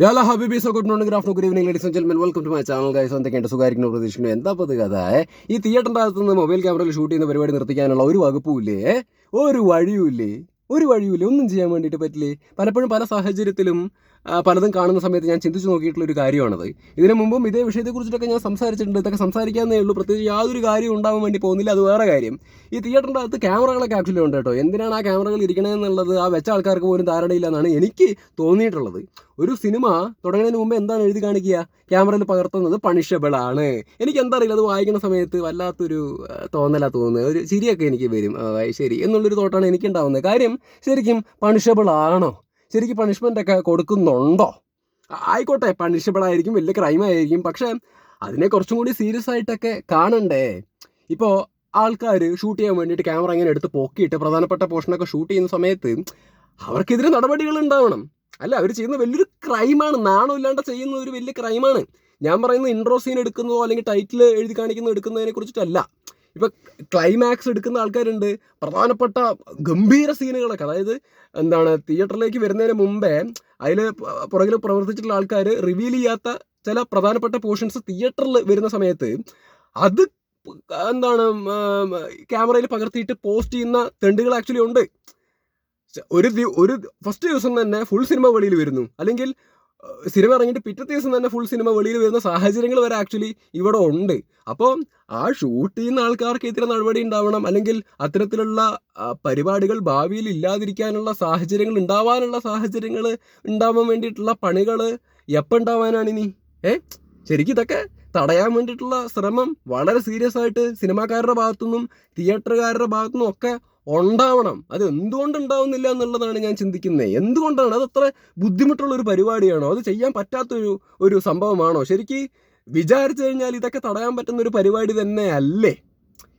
യാല ഹബീബി so good morning good good evening ladies and gentlemen welcome to my channel guys എന്തൊക്കെയുണ്ട് സുഖമായിരിക്കുന്നു പ്രതീക്ഷിക്കുന്നു. എന്താ പത് കഥ? ഈ തിയേറ്ററിന്റെ അകത്ത് നിന്ന് മൊബൈൽ ക്യാമറയിൽ ഷൂട്ട് ചെയ്യുന്ന പരിപാടി നിർത്തിക്കാനുള്ള ഒരു വകുപ്പുമില്ലേ? ഒരു വഴിയുമില്ലേ? ഒരു വഴിയുമില്ലേ? ഒന്നും ചെയ്യാൻ വേണ്ടിയിട്ട് പറ്റില്ലേ? പലപ്പോഴും പല സാഹചര്യത്തിലും പലതും കാണുന്ന സമയത്ത് ഞാൻ ചിന്തിച്ചു നോക്കിയിട്ടുള്ള ഒരു കാര്യമാണത്. ഇതിനു മുമ്പും ഇതേ വിഷയത്തെക്കുറിച്ചിട്ടൊക്കെ ഞാൻ സംസാരിച്ചിട്ടുണ്ട്. ഇതൊക്കെ സംസാരിക്കാന്നേ ഉള്ളൂ. പ്രത്യേകിച്ച് യാതൊരു കാര്യം ഉണ്ടാവാൻ വേണ്ടി പോകുന്നില്ല. അത് വേറെ കാര്യം. ഈ തിയേറ്ററിന്റെ അകത്ത് ക്യാമറകളൊക്കെ ആക്ച്വലി ഉണ്ട് കേട്ടോ. എന്തിനാണ് ആ ക്യാമറകൾ ഇരിക്കണമെന്നുള്ളത് ആ വെച്ച ആൾക്കാർക്ക് പോലും ധാരണയില്ല എന്നാണ് എനിക്ക് തോന്നിയിട്ടുള്ളത്. ഒരു സിനിമ തുടങ്ങുന്നതിന് മുമ്പ് എന്താണ് എഴുതി കാണിക്കുക? ക്യാമറയിൽ പകർത്തുന്നത് പണിഷബിൾ ആണ്. എനിക്ക് എന്താ അറിയില്ല അത് വായിക്കുന്ന സമയത്ത് വല്ലാത്തൊരു തോന്നലാ തോന്നുന്നത്. ഒരു ചിരിയൊക്കെ എനിക്ക് വരും. ശരി. എന്നുള്ളൊരു തോട്ടാണ് എനിക്ക് ഉണ്ടാവുന്നത് കാര്യം ശരിക്കും പണിഷബിൾ ആണോ? ശരിക്കും പണിഷ്മെന്റ് ഒക്കെ കൊടുക്കുന്നുണ്ടോ? ആയിക്കോട്ടെ പണിഷബിൾ ആയിരിക്കും വലിയ ക്രൈം ആയിരിക്കും. പക്ഷേ അതിനെ കുറച്ചും കൂടി സീരിയസ് ആയിട്ടൊക്കെ കാണണ്ടേ? ഇപ്പോൾ ആൾക്കാർ ഷൂട്ട് ചെയ്യാൻ വേണ്ടിയിട്ട് ക്യാമറ ഇങ്ങനെ എടുത്ത് പൊക്കിയിട്ട് പ്രധാനപ്പെട്ട പോർഷനൊക്കെ ഷൂട്ട് ചെയ്യുന്ന സമയത്ത് അവർക്കെതിരെ നടപടികൾ ഉണ്ടാവണം. അല്ല അവർ ചെയ്യുന്ന വലിയൊരു ക്രൈമാണ് നാണമില്ലാണ്ട് ചെയ്യുന്ന ഒരു വലിയ ക്രൈമാണ് ഞാൻ പറയുന്നത് ഇൻട്രോ സീൻ എടുക്കുന്നതോ അല്ലെങ്കിൽ ടൈറ്റിൽ എഴുതി കാണിക്കുന്നതോ എടുക്കുന്നതിനെ കുറിച്ചിട്ടല്ല. ഇപ്പം ക്ലൈമാക്സ് എടുക്കുന്ന ആൾക്കാരുണ്ട്. പ്രധാനപ്പെട്ട ഗംഭീര സീനുകളൊക്കെ അതായത് എന്താണ് തിയേറ്ററിലേക്ക് വരുന്നതിന് മുമ്പേ അതിൽ പുറകിൽ പ്രവർത്തിച്ചിട്ടുള്ള ആൾക്കാർ റിവീൽ ചെയ്യാത്ത ചില പ്രധാനപ്പെട്ട പോർഷൻസ് തിയേറ്ററിൽ വരുന്ന സമയത്ത് അത് എന്താണ് ക്യാമറയിൽ പകർത്തിയിട്ട് പോസ്റ്റ് ചെയ്യുന്ന തെണ്ടുകൾ ആക്ച്വലി ഉണ്ട്. ഒരു ഒരു ഫസ്റ്റ് ദിവസം തന്നെ ഫുൾ സിനിമ വെളിയിൽ വരുന്നു. അല്ലെങ്കിൽ സിനിമ ഇറങ്ങിയിട്ട് പിറ്റത്തെ ദിവസം തന്നെ ഫുൾ സിനിമ വെളിയിൽ വരുന്ന സാഹചര്യങ്ങൾ വരെ ആക്ച്വലി ഇവിടെ ഉണ്ട്. അപ്പോൾ ആ ഷൂട്ട് ചെയ്യുന്ന ആൾക്കാർക്ക് എതിരെ നടപടി ഉണ്ടാവണം അല്ലെങ്കിൽ അത്തരത്തിലുള്ള പരിപാടികൾ ഭാവിയിൽ ഇല്ലാതിരിക്കാനുള്ള സാഹചര്യങ്ങൾ ഉണ്ടാവാനുള്ള സാഹചര്യങ്ങൾ ഉണ്ടാവാൻ വേണ്ടിയിട്ടുള്ള പണികൾ എപ്പോൾ ഉണ്ടാവാനാണ് ഇനി? ഏ? ശരിക്കും ഇതൊക്കെ തടയാൻ വേണ്ടിയിട്ടുള്ള ശ്രമം വളരെ സീരിയസ് ആയിട്ട് സിനിമാക്കാരുടെ ഭാഗത്തുനിന്നും തിയേറ്ററുകാരുടെ ഭാഗത്തുനിന്നും ഒക്കെ ഉണ്ടാവണം. അത് എന്തുകൊണ്ട് ഉണ്ടാവുന്നില്ല എന്നുള്ളതാണ് ഞാൻ ചിന്തിക്കുന്നത്. എന്തുകൊണ്ടാണ്? അത് അത്ര ബുദ്ധിമുട്ടുള്ള ഒരു പരിപാടിയാണോ? അത് ചെയ്യാൻ പറ്റാത്തൊരു ഒരു സംഭവമാണോ? ശരിക്ക് വിചാരിച്ചു കഴിഞ്ഞാൽ ഇതൊക്കെ തടയാൻ പറ്റുന്ന ഒരു പരിപാടി തന്നെ അല്ലേ?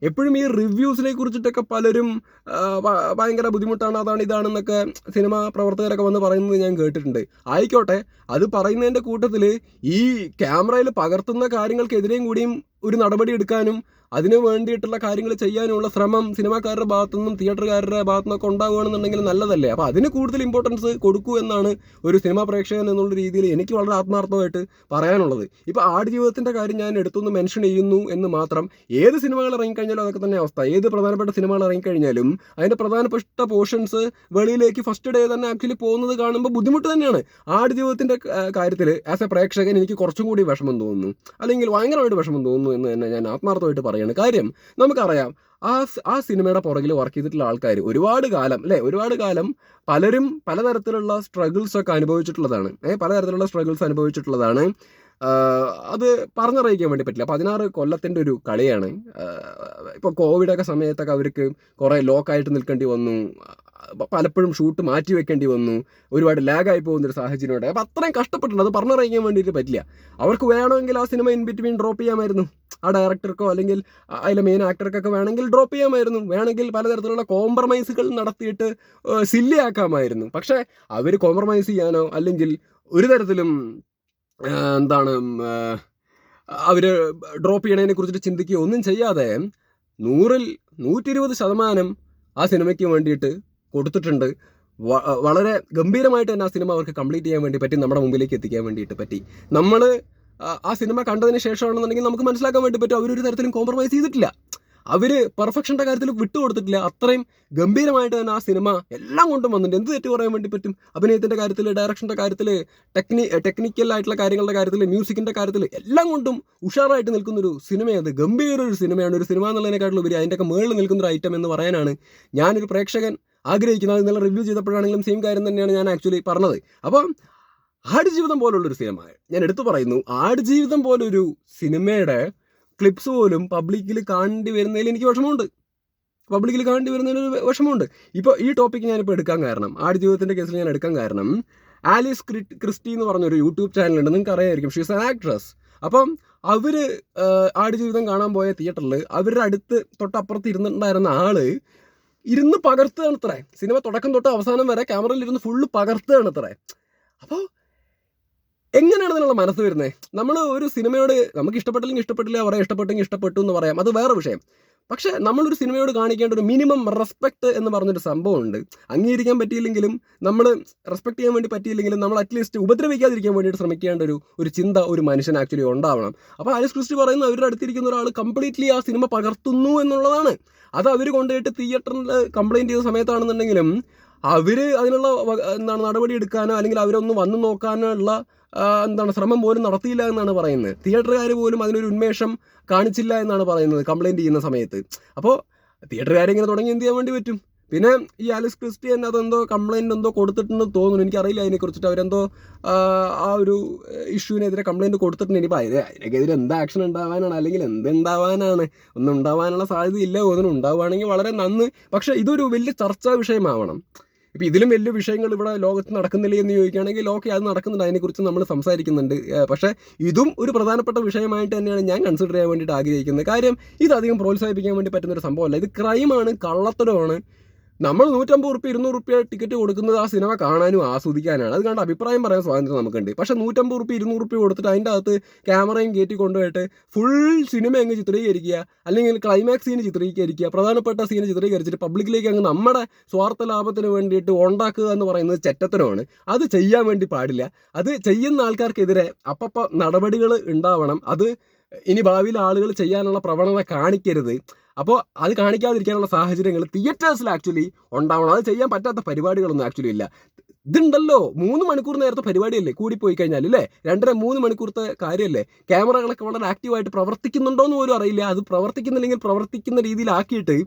എപ്പോഴും ഈ റിവ്യൂസിനെ കുറിച്ചിട്ടൊക്കെ പലരും ഭയങ്കര ബുദ്ധിമുട്ടാണ് അതാണ് ഇതാണെന്നൊക്കെ സിനിമാ പ്രവർത്തകരൊക്കെ വന്ന് പറയുന്നത് ഞാൻ കേട്ടിട്ടുണ്ട്. ആയിക്കോട്ടെ അത് പറയുന്നതിന്റെ കൂട്ടത്തിൽ ഈ ക്യാമറയിൽ പകർത്തുന്ന കാര്യങ്ങൾക്കെതിരെയും കൂടിയും ഒരു നടപടി എടുക്കാനും അതിനു വേണ്ടിയിട്ടുള്ള കാര്യങ്ങൾ ചെയ്യാനുള്ള ശ്രമം സിനിമാക്കാരുടെ ഭാഗത്തുനിന്നും തിയേറ്ററുകാരുടെ ഭാഗത്തുനിന്നൊക്കെ ഉണ്ടാവുകയാണെന്നുണ്ടെങ്കിൽ നല്ലതല്ലേ. അപ്പോൾ അതിന് കൂടുതൽ ഇമ്പോർട്ടൻസ് കൊടുക്കൂ എന്നാണ് ഒരു സിനിമാ പ്രേക്ഷകൻ എന്നുള്ള രീതിയിൽ എനിക്ക് വളരെ ആത്മാർത്ഥമായിട്ട് പറയാനുള്ളത്. ഇപ്പോൾ ആടുജീവിതത്തിന്റെ കാര്യം ഞാൻ എടുത്തൊന്ന് മെൻഷൻ ചെയ്യുന്നു എന്ന് മാത്രം ഏത് സിനിമകൾ ഇറങ്ങിക്കഴിഞ്ഞാലും അതൊക്കെ തന്നെ അവസ്ഥ. ഏത് പ്രധാനപ്പെട്ട സിനിമകൾ ഇറങ്ങിക്കഴിഞ്ഞാലും അതിന്റെ പ്രധാനപ്പെട്ട പോർഷൻസ് വെളിയിലേക്ക് ഫസ്റ്റ് ഡേ തന്നെ ആക്ച്വലി പോകുന്നത് കാണുമ്പോൾ ബുദ്ധിമുട്ട് തന്നെയാണ്. ആടുജീവിതത്തിന്റെ കാര്യത്തിൽ ആസ് എ പ്രേക്ഷകൻ എനിക്ക് കുറച്ചും കൂടി വിഷമം തോന്നുന്നു. അല്ലെങ്കിൽ ഭയങ്കരമായിട്ട് വിഷമം തോന്നുന്നു എന്ന് തന്നെ ഞാൻ ആത്മാർത്ഥമായിട്ട് പറയാണ് കാര്യം. നമുക്കറിയാം ആ ആ സിനിമയുടെ പുറകിൽ വർക്ക് ചെയ്തിട്ടുള്ള ആൾക്കാർ ഒരുപാട് കാലം അല്ലേ? ഒരുപാട് കാലം പലരും പലതരത്തിലുള്ള സ്ട്രഗിൾസ് ഒക്കെ അനുഭവിച്ചിട്ടുള്ളതാണ്. ഏഹ് പലതരത്തിലുള്ള സ്ട്രഗിൾസ് അനുഭവിച്ചിട്ടുള്ളതാണ്. അത് പറഞ്ഞറിയിക്കാൻ വേണ്ടി പറ്റില്ല. പതിനാറ് കൊല്ലത്തിന്റെ ഒരു കളിയാണ്. ഇപ്പോൾ കോവിഡൊക്കെ സമയത്തൊക്കെ അവർക്ക് കുറേ ലോക്കായിട്ട് നിൽക്കേണ്ടി വന്നു. പലപ്പോഴും ഷൂട്ട് മാറ്റി വെക്കേണ്ടി വന്നു. ഒരുപാട് ലാഗായി പോകുന്ന ഒരു സാഹചര്യമുണ്ട്. അപ്പോൾ അത്രയും കഷ്ടപ്പെട്ടിട്ടുണ്ട്. അത് പറഞ്ഞറിയിക്കാൻ വേണ്ടിയിട്ട് പറ്റില്ല. അവർക്ക് വേണമെങ്കിൽ ആ സിനിമ ഇൻ ബിറ്റ്വീൻ ഡ്രോപ്പ് ചെയ്യാമായിരുന്നു. ആ ഡയറക്ടർക്കോ അല്ലെങ്കിൽ അതിലെ മെയിൻ ആക്ടർക്കൊക്കെ വേണമെങ്കിൽ ഡ്രോപ്പ് ചെയ്യാമായിരുന്നു. വേണമെങ്കിൽ പലതരത്തിലുള്ള കോംപ്രമൈസുകൾ നടത്തിയിട്ട് സില്ലിയാക്കാമായിരുന്നു പക്ഷേ അവർ കോംപ്രമൈസ് ചെയ്യാനോ അല്ലെങ്കിൽ ഒരു തരത്തിലും എന്താണ് അവർ ഡ്രോപ്പ് ചെയ്യണതിനെ കുറിച്ചിട്ട് ചിന്തിക്കുകയോ ഒന്നും ചെയ്യാതെ നൂറിൽ നൂറ്റി ഇരുപത് ശതമാനം ആ സിനിമയ്ക്ക് വേണ്ടിയിട്ട് കൊടുത്തിട്ടുണ്ട്. വളരെ ഗംഭീരമായിട്ട് തന്നെ ആ സിനിമ അവർക്ക് കംപ്ലീറ്റ് ചെയ്യാൻ വേണ്ടി പറ്റി നമ്മുടെ മുമ്പിലേക്ക് എത്തിക്കാൻ വേണ്ടിയിട്ട് പറ്റി. നമ്മൾ ആ സിനിമ കണ്ടതിന് ശേഷമാണെന്നുണ്ടെങ്കിൽ നമുക്ക് മനസ്സിലാക്കാൻ വേണ്ടി പറ്റും അവരൊരു തരത്തിലും കോംപ്രമൈസ് ചെയ്തിട്ടില്ല. അവർ പെർഫെക്ഷന്റെ കാര്യത്തിൽ വിട്ടുകൊടുത്തിട്ടില്ല അത്രയും ഗംഭീരമായിട്ട് തന്നെ ആ സിനിമ എല്ലാം കൊണ്ടും വന്നിട്ടുണ്ട്. എന്ത് തെറ്റ് പറയാൻ വേണ്ടി പറ്റും? അഭിനയത്തിന്റെ കാര്യത്തിൽ ഡയറക്ഷന്റെ കാര്യത്തിൽ ടെക്നി ടെക്നിക്കൽ ആയിട്ടുള്ള കാര്യങ്ങളുടെ കാര്യത്തിൽ മ്യൂസിക്കിന്റെ കാര്യത്തിൽ എല്ലാം കൊണ്ടും ഉഷാറായിട്ട് നിൽക്കുന്നൊരു സിനിമയാണ് ഗംഭീര ഒരു സിനിമയാണ്. ഒരു സിനിമ എന്നുള്ളതിനെക്കാട്ടിലും ഉപരി അതിന്റെയൊക്കെ മുകളിൽ നിൽക്കുന്നൊരു ഐറ്റം എന്ന് പറയാനാണ് ഞാനൊരു പ്രേക്ഷകൻ ആഗ്രഹിക്കുന്നത്. ഇന്നലെ റിവ്യൂ ചെയ്തപ്പോഴാണെങ്കിലും സെയിം കാര്യം തന്നെയാണ് ഞാൻ ആക്ച്വലി പറഞ്ഞത്. അപ്പം ആടുജീവിതം പോലുള്ളൊരു സിനിമ. ഞാൻ എടുത്തു പറയുന്നു ആടുജീവിതം പോലൊരു സിനിമയുടെ ക്ലിപ്സ് പോലും പബ്ലിക്കിൽ കാണേണ്ടി വരുന്നതിൽ എനിക്ക് വിഷമമുണ്ട്. പബ്ലിക്കിൽ കാണേണ്ടി വരുന്നതിൽ വിഷമമുണ്ട്. ഇപ്പോൾ ഈ ടോപ്പിക്ക് ഞാനിപ്പോൾ എടുക്കാൻ കാരണം ആടുജീവിതത്തിന്റെ കേസിൽ ഞാൻ എടുക്കാൻ കാരണം ആലീസ് ക്രി- ക്രിസ്റ്റി എന്ന് പറഞ്ഞൊരു യൂട്യൂബ് ചാനലുണ്ട് നിങ്ങൾക്ക് അറിയായിരിക്കും ഷീസ് ആൻ ആക്ട്രസ് അപ്പം അവർ ആടുജീവിതം കാണാൻ പോയ തിയേറ്ററിൽ അവരുടെ അടുത്ത് തൊട്ടപ്പുറത്ത് ഇരുന്നിട്ടുണ്ടായിരുന്ന ആൾ ഇരുന്ന് പകർത്തുകയാണ് അത്രേ സിനിമ തുടക്കം തൊട്ട് അവസാനം വരെ ക്യാമറയിൽ ഇരുന്ന് ഫുള്ള് പകർത്തുകയാണ് അത്രേ അപ്പോൾ എങ്ങനെയാണ് അതിനുള്ള മനസ്സ് വരുന്നത് നമ്മൾ ഒരു സിനിമയോട് നമുക്ക് ഇഷ്ടപ്പെട്ടില്ലെങ്കിൽ ഇഷ്ടപ്പെട്ടില്ല പറയാം ഇഷ്ടപ്പെട്ടെങ്കിൽ ഇഷ്ടപ്പെട്ടു എന്ന് പറയാം. അത് വേറെ വിഷയം. പക്ഷെ നമ്മളൊരു സിനിമയോട് കാണിക്കേണ്ട ഒരു മിനിമം റെസ്പെക്ട് എന്ന് പറഞ്ഞൊരു സംഭവമുണ്ട് അംഗീകരിക്കാൻ പറ്റിയില്ലെങ്കിലും നമ്മൾ റെസ്പെക്ട് ചെയ്യാൻ വേണ്ടി പറ്റിയില്ലെങ്കിലും നമ്മൾ അറ്റ്ലീസ്റ്റ് ഉപദ്രവിക്കാതിരിക്കാൻ വേണ്ടിയിട്ട് ശ്രമിക്കേണ്ട ഒരു ഒരു ചിന്ത ഒരു മനുഷ്യൻ ആക്ച്വലി ഉണ്ടാവണം. അപ്പോൾ ആലിസ് ക്രിസ്റ്റി പറയുന്ന അവരുടെ അടുത്തിരിക്കുന്ന ഒരാൾ കംപ്ലീറ്റ്ലി ആ സിനിമ പകർത്തുന്നു എന്നുള്ളതാണ്. അത് അവർ കൊണ്ടുപോയിട്ട് തിയേറ്ററിൽ കംപ്ലൈന്റ് ചെയ്ത സമയത്താണെന്നുണ്ടെങ്കിലും അവർ അതിനുള്ള എന്താണ് നടപടി എടുക്കാനോ അല്ലെങ്കിൽ അവരൊന്ന് വന്നു നോക്കാനോ ഉള്ള എന്താണ് ശ്രമം പോലും നടത്തിയില്ല എന്നാണ് പറയുന്നത്. തിയേറ്ററുകാർ പോലും അതിനൊരു ഉന്മേഷം കാണിച്ചില്ല എന്നാണ് പറയുന്നത് കംപ്ലൈന്റ് ചെയ്യുന്ന സമയത്ത്. അപ്പോൾ തിയേറ്ററുകാരെ ഇങ്ങനെ തുടങ്ങി എന്ത് ചെയ്യാൻ വേണ്ടി പറ്റും? പിന്നെ ഈ ആലിസ് തന്നെ അതെന്തോ കംപ്ലൈന്റ് എന്തോ കൊടുത്തിട്ടുണ്ടെന്ന് തോന്നുന്നു. എനിക്കറിയില്ല അതിനെക്കുറിച്ചിട്ട്. അവരെന്തോ ആ, ഒരു ഇഷ്യൂവിനെതിരെ കംപ്ലൈന്റ് കൊടുത്തിട്ടുണ്ട്. ഇനിയിപ്പോൾ അതിന് അതിനെതിരെ എന്ത് ആക്ഷൻ ഉണ്ടാവാനാണ്? അല്ലെങ്കിൽ എന്തുണ്ടാവാനാണ്? ഒന്നും ഉണ്ടാവാനുള്ള സാധ്യത ഇല്ല ഒന്നും ഉണ്ടാവുകയാണെങ്കിൽ വളരെ നന്ന്. പക്ഷേ ഇതൊരു വലിയ ചർച്ചാ വിഷയമാവണം. ഇപ്പം ഇതിലും വലിയ വിഷയങ്ങൾ ഇവിടെ ലോകത്ത് നടക്കുന്നില്ലേ എന്ന് ചോദിക്കുകയാണെങ്കിൽ ഓക്കെ അത് നടക്കുന്നുണ്ട്. അതിനെക്കുറിച്ച് നമ്മൾ സംസാരിക്കുന്നുണ്ട്. പക്ഷേ ഇതും ഒരു പ്രധാനപ്പെട്ട വിഷയമായിട്ട് തന്നെയാണ് ഞാൻ കൺസിഡർ ചെയ്യാൻ വേണ്ടിയിട്ട് ആഗ്രഹിക്കുന്നത്. കാര്യം ഇത് അധികം പ്രോത്സാഹിപ്പിക്കാൻ വേണ്ടി പറ്റുന്ന ഒരു സംഭവമല്ല. ഇത് ക്രൈമാണ് കള്ളത്തരമാണ്. നമ്മൾ നൂറ്റമ്പത് റുപ്യ ഇരുന്നൂറ് റുപ്യ ടിക്കറ്റ് കൊടുക്കുന്നത് ആ സിനിമ കാണാനും ആസ്വദിക്കാനാണ്. അത് കണ്ട് അഭിപ്രായം പറയാൻ സ്വാതന്ത്ര്യം നമുക്കുണ്ട്. പക്ഷേ നൂറ്റമ്പത് റുപ്യ ഇരുന്നൂറ് റുപ്യ കൊടുത്തിട്ട് അതിന്റെ അകത്ത് ക്യാമറയും കയറ്റി കൊണ്ടുപോയിട്ട് ഫുൾ സിനിമ അങ്ങ് ചിത്രീകരിക്കുക അല്ലെങ്കിൽ ക്ലൈമാക്സ് സീന് ചിത്രീകരിക്കുക പ്രധാനപ്പെട്ട സീന് ചിത്രീകരിച്ചിട്ട് പബ്ലിക്കിലേക്ക് അങ്ങ് നമ്മുടെ സ്വാർത്ഥ ലാഭത്തിന് വേണ്ടിയിട്ട് ഉണ്ടാക്കുക എന്ന് പറയുന്നത് ചെറ്റത്തരമാണ് അത് ചെയ്യാൻ വേണ്ടി പാടില്ല. അത് ചെയ്യുന്ന ആൾക്കാർക്കെതിരെ അപ്പപ്പം നടപടികൾ ഉണ്ടാവണം. അത് ഇനി ഭാവിയിൽ ആളുകൾ ചെയ്യാനുള്ള പ്രവണത കാണിക്കരുത്. അപ്പോൾ അത് കാണിക്കാതിരിക്കാനുള്ള സാഹചര്യങ്ങൾ തിയേറ്റേഴ്സിൽ ആക്ച്വലി ഉണ്ടാവണം. അത് ചെയ്യാൻ പറ്റാത്ത പരിപാടികളൊന്നും ആക്ച്വലി ഇല്ല. ഇതുണ്ടല്ലോ. മൂന്ന് മണിക്കൂർ നേരത്തെ പരിപാടിയല്ലേ? കൂടിപ്പോയി കഴിഞ്ഞാൽ അല്ലേ രണ്ടര മൂന്ന് മണിക്കൂർത്തെ കാര്യമല്ലേ ക്യാമറകളൊക്കെ വളരെ ആക്റ്റീവായിട്ട് പ്രവർത്തിക്കുന്നുണ്ടോ എന്ന് പോലും അറിയില്ല. അത് പ്രവർത്തിക്കുന്നില്ലെങ്കിൽ പ്രവർത്തിക്കുന്ന രീതിയിലാക്കിയിട്ട്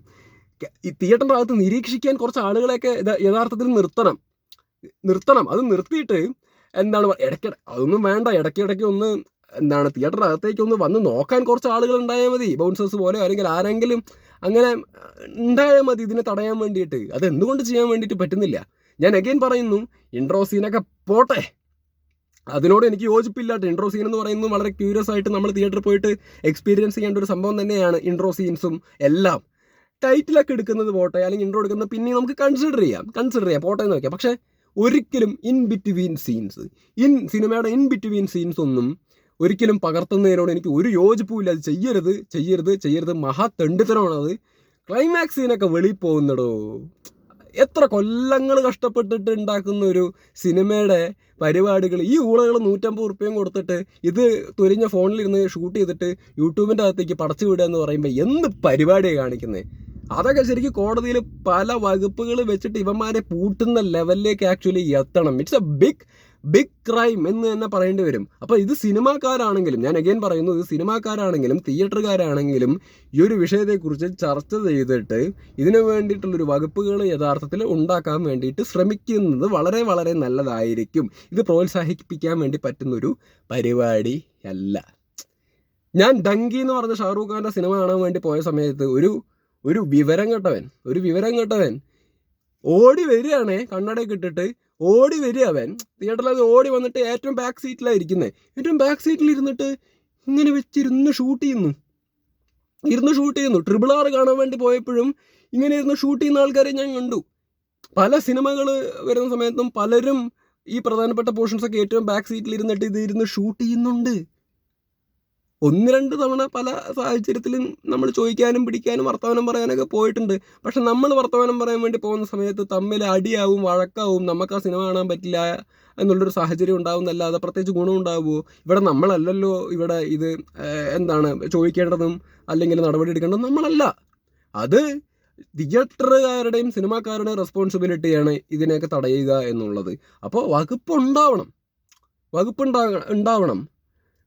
ഈ തിയേറ്ററിന്റെ നിരീക്ഷിക്കാൻ കുറച്ച് ആളുകളെയൊക്കെ യഥാർത്ഥത്തിൽ നിർത്തണം. നിർത്തണം. അത് നിർത്തിയിട്ട് എന്താണ് പറ- ഇടയ്ക്ക് അതൊന്നും വേണ്ട. ഇടയ്ക്കിടയ്ക്ക് ഒന്ന് എന്താണ് തിയേറ്ററിനകത്തേക്ക് ഒന്ന് വന്ന് നോക്കാൻ കുറച്ച് ആളുകൾ ഉണ്ടായാൽ മതി. ബൗൺസേഴ്സ് പോലെ അല്ലെങ്കിൽ ആരെങ്കിലും അങ്ങനെ ഉണ്ടായാൽ മതി ഇതിനെ തടയാൻ വേണ്ടിയിട്ട്. അത് എന്തുകൊണ്ട് ചെയ്യാൻ വേണ്ടിയിട്ട് പറ്റുന്നില്ല? ഞാൻ അഗൈൻ പറയുന്നു ഇൻട്രോ സീനൊക്കെ പോട്ടെ. അതിനോട് എനിക്ക് യോജിപ്പില്ല. ഇൻട്രോ സീൻ എന്ന് പറയുന്നത് വളരെ ക്യൂരിയസ് ആയിട്ട് നമ്മൾ തിയേറ്ററിൽ പോയിട്ട് എക്സ്പീരിയൻസ് ചെയ്യേണ്ട ഒരു സംഭവം തന്നെയാണ് ഇൻട്രോ സീൻസും എല്ലാം. ടൈറ്റിലൊക്കെ എടുക്കുന്നത് പോട്ടെ അല്ലെങ്കിൽ ഇൻട്രോ എടുക്കുന്നത് പിന്നെ നമുക്ക് കൺസിഡർ ചെയ്യാം. കൺസിഡർ ചെയ്യാം പോട്ടെ എന്ന് വെക്കാം. പക്ഷേ ഒരിക്കലും ഇൻ ബിറ്റ്വീൻ സീൻസ് ഇൻ സിനിമയുടെ ഇൻ ബിറ്റ്വീൻ സീൻസ് ഒന്നും ഒരിക്കലും പകർത്തുന്നതിനോട് എനിക്ക് ഒരു യോജിപ്പുമില്ല. അത് ചെയ്യരുത് ചെയ്യരുത് ചെയ്യരുത്. മഹാ തെണ്ടിത്തരമാണത്. ക്ലൈമാക്സ് സീനൊക്കെ വെളിയിൽ പോകുന്നടോ. എത്ര കൊല്ലങ്ങൾ കഷ്ടപ്പെട്ടിട്ട് ഉണ്ടാക്കുന്ന ഒരു സിനിമയുടെ പരിപാടികൾ. ഈ ഊളകൾ നൂറ്റമ്പത് ഉറുപ്പ്യം കൊടുത്തിട്ട് ഇത് തുരിഞ്ഞ ഫോണിലിരുന്ന് ഷൂട്ട് ചെയ്തിട്ട് യൂട്യൂബിന്റെ അകത്തേക്ക് പടച്ചു വിടുക എന്ന് പറയുമ്പോൾ എന്ത് പരിപാടിയാണ് കാണിക്കുന്നത് അതൊക്കെ ശരിക്കും കോടതിയിൽ പല വകുപ്പുകൾ വെച്ചിട്ട് ഇവന്മാരെ പൂട്ടുന്ന ലെവലിലേക്ക് ആക്ച്വലി എത്തണം. It's a big big crime എന്ന് തന്നെ പറയേണ്ടി വരും. അപ്പോൾ ഇത് സിനിമാക്കാരാണെങ്കിലും ഞാൻ അഗൈൻ പറയുന്നു ഇത് സിനിമാക്കാരാണെങ്കിലും തിയേറ്ററുകാരാണെങ്കിലും ഈ ഒരു വിഷയത്തെക്കുറിച്ച് ചർച്ച ചെയ്തിട്ട് ഇതിനു വേണ്ടിയിട്ടുള്ളൊരു വകുപ്പുകൾ യഥാർത്ഥത്തിൽ ഉണ്ടാക്കാൻ വേണ്ടിയിട്ട് ശ്രമിക്കുന്നത് വളരെ വളരെ നല്ലതായിരിക്കും. ഇത് പ്രോത്സാഹിപ്പിക്കാൻ വേണ്ടി പറ്റുന്നൊരു പരിപാടി അല്ല. ഞാൻ ഡങ്കി എന്ന് പറഞ്ഞ ഷാറൂഖ് ഖാന്റെ സിനിമ കാണാൻ വേണ്ടി പോയ സമയത്ത് ഒരു ഒരു വിവരം കെട്ടവൻ ഒരു വിവരം കെട്ടവൻ ഓടി വരികയാണേ കണ്ണടയൊക്കെ ഇട്ടിട്ട് ഓടി വരിക അവൻ. തിയേറ്ററിൽ ഓടി വന്നിട്ട് ഏറ്റവും ബാക്ക് സീറ്റിലാണ് ഇരിക്കുന്നത് ഏറ്റവും ബാക്ക് സീറ്റിൽ ഇരുന്നിട്ട് ഇങ്ങനെ വെച്ചിരുന്ന് ഷൂട്ട് ചെയ്യുന്നു. ഇരുന്ന് ഷൂട്ട് ചെയ്യുന്നു. ട്രിപ്പിൾ ആർ കാണാൻ വേണ്ടി പോയപ്പോഴും ഇങ്ങനെ ഇരുന്ന് ഷൂട്ട് ചെയ്യുന്ന ആൾക്കാരെ ഞാൻ കണ്ടു. പല സിനിമകൾ വരുന്ന സമയത്തും പലരും ഈ പ്രധാനപ്പെട്ട പോർഷൻസ് ഒക്കെ ഏറ്റവും ബാക്ക് സീറ്റിൽ ഇരുന്നിട്ട് ഇത് ഇരുന്ന് ഷൂട്ട് ചെയ്യുന്നുണ്ട്. ഒന്ന് രണ്ട് തവണ പല സാഹചര്യത്തിലും നമ്മൾ ചോദിക്കാനും പിടിക്കാനും വർത്തമാനം പറയാനൊക്കെ പോയിട്ടുണ്ട്. പക്ഷെ നമ്മൾ വർത്തമാനം പറയാൻ വേണ്ടി പോകുന്ന സമയത്ത് തമ്മിൽ അടിയാവും വഴക്കാവും നമുക്ക് ആ സിനിമ കാണാൻ പറ്റില്ല എന്നുള്ളൊരു സാഹചര്യം ഉണ്ടാവുന്നല്ലാതെ പ്രത്യേകിച്ച് ഗുണം ഉണ്ടാവുമോ? ഇവിടെ നമ്മളല്ലല്ലോ ഇവിടെ ഇത് എന്താണ് ചോദിക്കേണ്ടതും അല്ലെങ്കിൽ നടപടി എടുക്കേണ്ടതും നമ്മളല്ല. അത് തിയേറ്ററുകാരുടെയും സിനിമാക്കാരുടെയും റെസ്പോൺസിബിലിറ്റിയാണ് ഇതിനെയൊക്കെ തടയുക എന്നുള്ളത്. അപ്പോൾ വകുപ്പ് ഉണ്ടാവണം. വകുപ്പ് ഉണ്ടാവണം.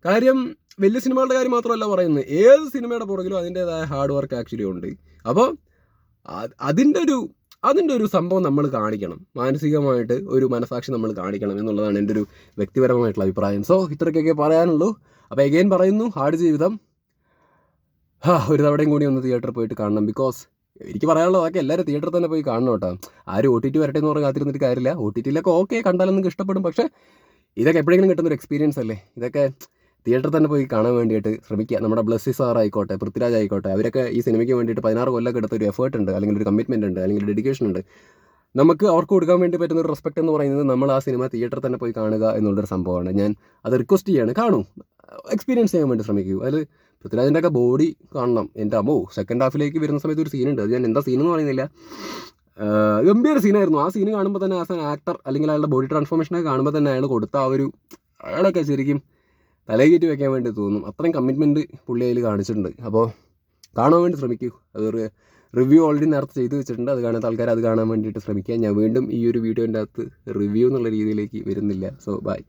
കാര്യം വലിയ സിനിമകളുടെ കാര്യം മാത്രമല്ല പറയുന്നത്. ഏത് സിനിമയുടെ പുറകിലും അതിന്റെതായ ഹാർഡ് വർക്ക് ആക്ച്വലി ഉണ്ട്. അപ്പോൾ അതിന്റെ ഒരു അതിന്റെ ഒരു സംഭവം നമ്മൾ കാണിക്കണം. മാനസികമായിട്ട് ഒരു മനസാക്ഷി നമ്മൾ കാണിക്കണം എന്നുള്ളതാണ് എന്റെ ഒരു വ്യക്തിപരമായിട്ടുള്ള അഭിപ്രായം. സോ ഇത്രയ്ക്കൊക്കെ പറയാനുള്ളൂ. അപ്പോൾ എഗെയിൻ പറയുന്നു ഹാർഡ് ജീവിതം. ഒരു തവണയും കൂടി ഒന്ന് തിയേറ്ററിൽ പോയിട്ട് കാണണം. ബിക്കോസ് എനിക്ക് പറയാനുള്ളത് അതൊക്കെ എല്ലാവരും തിയേറ്ററിൽ തന്നെ പോയി കാണണം കേട്ടോ. ആരും ഒ ടി ടി വരട്ടെ എന്ന് പറഞ്ഞ് കാത്തിരുന്നിട്ട് കാര്യമില്ല. ഒ ടി ടിയിലൊക്കെ ഓക്കെ കണ്ടാലും ഇഷ്ടപ്പെടും. പക്ഷേ ഇതൊക്കെ എപ്പോഴെങ്കിലും കിട്ടുന്ന ഒരു എക്സ്പീരിയൻസ് അല്ലേ? ഇതൊക്കെ തിയേറ്ററിൽ തന്നെ പോയി കാണാൻ വേണ്ടിയിട്ട് ശ്രമിക്കുക. നമ്മുടെ ബ്ലസ്സി സാർ ആയിക്കോട്ടെ പൃഥ്വിരാജ് ആയിക്കോട്ടെ അവരൊക്കെ ഈ സിനിമയ്ക്ക് വേണ്ടിയിട്ട് പതിനാറ് കൊല്ലമൊക്കെ എടുത്ത ഒരു എഫേർട്ട് ഉണ്ട് അല്ലെങ്കിൽ ഒരു കമ്മിറ്റ്മെന്റ് ഉണ്ട് അല്ലെങ്കിൽ ഡെഡിക്കേഷൻ ഉണ്ട്. നമുക്ക് അവർക്ക് കൊടുക്കാൻ വേണ്ടി പറ്റുന്ന ഒരു റെസ്പെക്ട് എന്ന് പറയുന്നത് നമ്മൾ ആ സിനിമ തിയേറ്ററിൽ തന്നെ പോയി കാണുക എന്നുള്ളൊരു സംഭവമാണ്. ഞാൻ അത് റിക്വസ്റ്റ് ചെയ്യാണ്. കാണൂ. എക്സ്പീരിയൻസ് ചെയ്യാൻ വേണ്ടി ശ്രമിക്കൂ. അതിൽ പൃഥ്വിരാജിന്റെ ഒക്കെ ബോഡി കാണണം. എന്റെ അമ്മോ സെക്കൻഡ് ഹാഫിലേക്ക് വരുന്ന സമയത്ത് ഒരു സീനുണ്ട് അത് ഞാൻ എന്താ സീൻ എന്ന് പറയുന്നില്ല. ഗംഭീര സീനായിരുന്നു ആ സീൻ കാണുമ്പോൾ തന്നെ ആസ് ആൻ ആക്ടർ അല്ലെങ്കിൽ അയാളുടെ ബോഡി ട്രാൻസ്ഫോർമേഷനൊക്കെ കാണുമ്പോൾ തന്നെ അയാൾ കൊടുത്ത ആ ഒരു അയാളൊക്കെ ശരിക്കും തലകേറ്റി വെക്കാൻ വേണ്ടി തോന്നും. അത്രയും കമ്മിറ്റ്മെന്റ് പുള്ളി അതിൽ കാണിച്ചിട്ടുണ്ട്. അപ്പോൾ കാണാൻ വേണ്ടി ശ്രമിക്കൂ. അത് റിവ്യൂ ഓൾറെഡി നേരത്തെ ചെയ്തു വെച്ചിട്ടുണ്ട്. അത് കാണാത്ത ആൾക്കാർ അത് കാണാൻ വേണ്ടിയിട്ട് ശ്രമിക്കുക. ഞാൻ വീണ്ടും ഈ ഒരു വീഡിയോന്റെ അകത്ത് റിവ്യൂ എന്നുള്ള രീതിയിലേക്ക് വരുന്നില്ല. So by